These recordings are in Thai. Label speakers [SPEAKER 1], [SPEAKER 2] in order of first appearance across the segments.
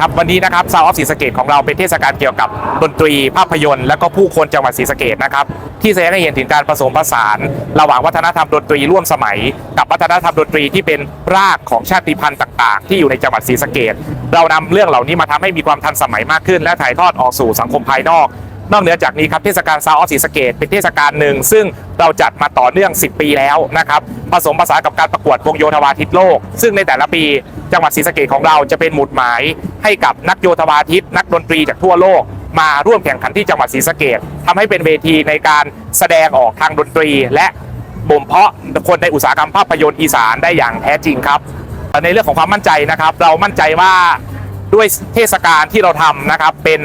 [SPEAKER 1] ครับวันนี้นะครับซาวออฟศรีสะเกดของเราเป็นเทศกาลเกี่ยวกับดนตรีภาพยนตร์ และก็ผู้คนจังหวัดศรีสะเกดนะครับที่แสดงให้เห็นถึงการผสมผสาน ระหว่างวัฒนธรรมดนตรีร่วมสมัย กับวัฒนธรรมดนตรีที่เป็นรากของชาติพันธุ์ต่าง ๆ ที่อยู่ในจังหวัดศรีสะเกดเรานำเรื่องเหล่านี้มาทำให้มีความทันสมัยมากขึ้น และถ่ายทอดออกสู่สังคมภายนอก นอกเหนือจากนี้ครับเทศกาลซาวออฟศรีสเกดเป็นเทศกาลหนึ่งซึ่งเราจัดมาต่อเนื่อง 10 ปีแล้วนะครับผสมผสานกับการประกวดวงโยธวาทิตโลก ซึ่งในแต่ละปีจังหวัดศรีสะเกดของเราจะเป็นหมุดหมายให้กับนักโยธวาทิต นักดนตรีจากทั่วโลก มาร่วมแข่งขันที่จังหวัดศรีสะเกดทำให้เป็นเวทีในการแสดงออกทางดนตรี และบ่มเพาะคนในอุตสาหกรรมภาพยนตร์อีสานได้อย่างแท้จริงครับในเรื่องของความมั่นใจนะครับ เรามั่นใจว่าด้วยเทศกาลที่เราทำนะครับเป็น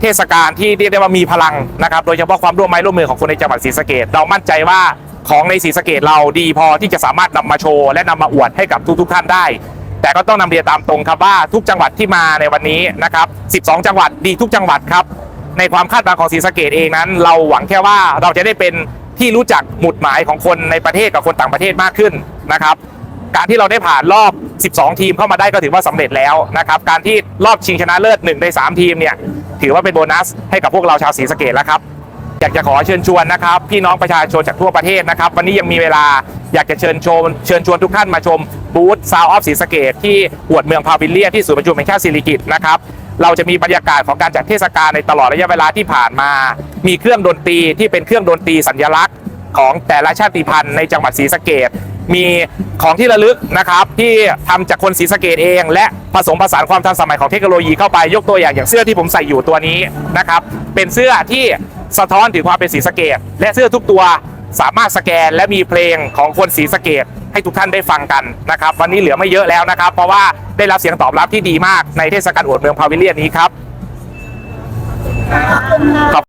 [SPEAKER 1] เทศกาลที่เรียกได้ว่ามีพลังนะครับโดยเฉพาะความร่วมไม้ร่วมมือของคนในจังหวัดศรีสะเกดเรามั่นใจว่าของในศรีสะเกดเราดีพอที่จะสามารถนำมาโชว์และนำมาอวดให้กับทุกๆท่านได้ แต่ก็ต้องนำเรียนตามตรงครับว่าทุกจังหวัดที่มาในวันนี้นะครับ 12 จังหวัดดีทุกจังหวัดครับ ในความคาดหวังของศรีสะเกดเองนั้น เราหวังแค่ว่าเราจะได้เป็นที่รู้จักหมุดหมายของคนในประเทศกับคนต่างประเทศมากขึ้นนะครับ การที่เราได้ผ่านรอบ 12 ทีมเข้ามาได้ก็ถือว่าสำเร็จแล้วนะครับ การที่รอบชิงชนะเลิศ1ใน 3 ทีมเนี่ยถือว่าเป็นโบนัสให้กับพวกเราชาวศรีสะเกดแล้วครับอยากจะขอเชิญชวนนะครับ พี่น้องประชาชนจากทั่วประเทศนะครับ วันนี้ยังมีเวลาอยากจะเชิญชมเชิญชวนทุกท่านมาชมบูธซาวออฟศรีสะเกดที่หวดเมืองพาวิลเลียนที่ศูนย์ประชุมแห่งชาติสิริกิตนะครับเราจะมีบรรยากาศของการจัดเทศกาลในตลอดระยะเวลาที่ผ่านมา มีเครื่องดนตรีที่เป็นเครื่องดนตรีสัญลักษณ์ของแต่ละชาติพันธุ์ในจังหวัดศรีสะเกด มีของที่ระลึกนะครับที่ทำจากคนศรีสะเกดเอง และผสมผสานความทันสมัยของเทคโนโลยีเข้าไปยกตัวอย่างอย่างเสื้อที่ผมใส่อยู่ตัวนี้นะครับเป็นเสื้อที่สะท้อนถึงความเป็นศรีสะเกดและเสื้อทุกตัวสามารถสแกนและมีเพลงของคนศรีสะเกดให้ทุกท่านได้ฟังกันนะครับ วันนี้เหลือไม่เยอะแล้วนะครับ เพราะว่าได้รับเสียงตอบรับที่ดีมากในเทศกาลอวดเมืองพาวิเลียนนี้ครับ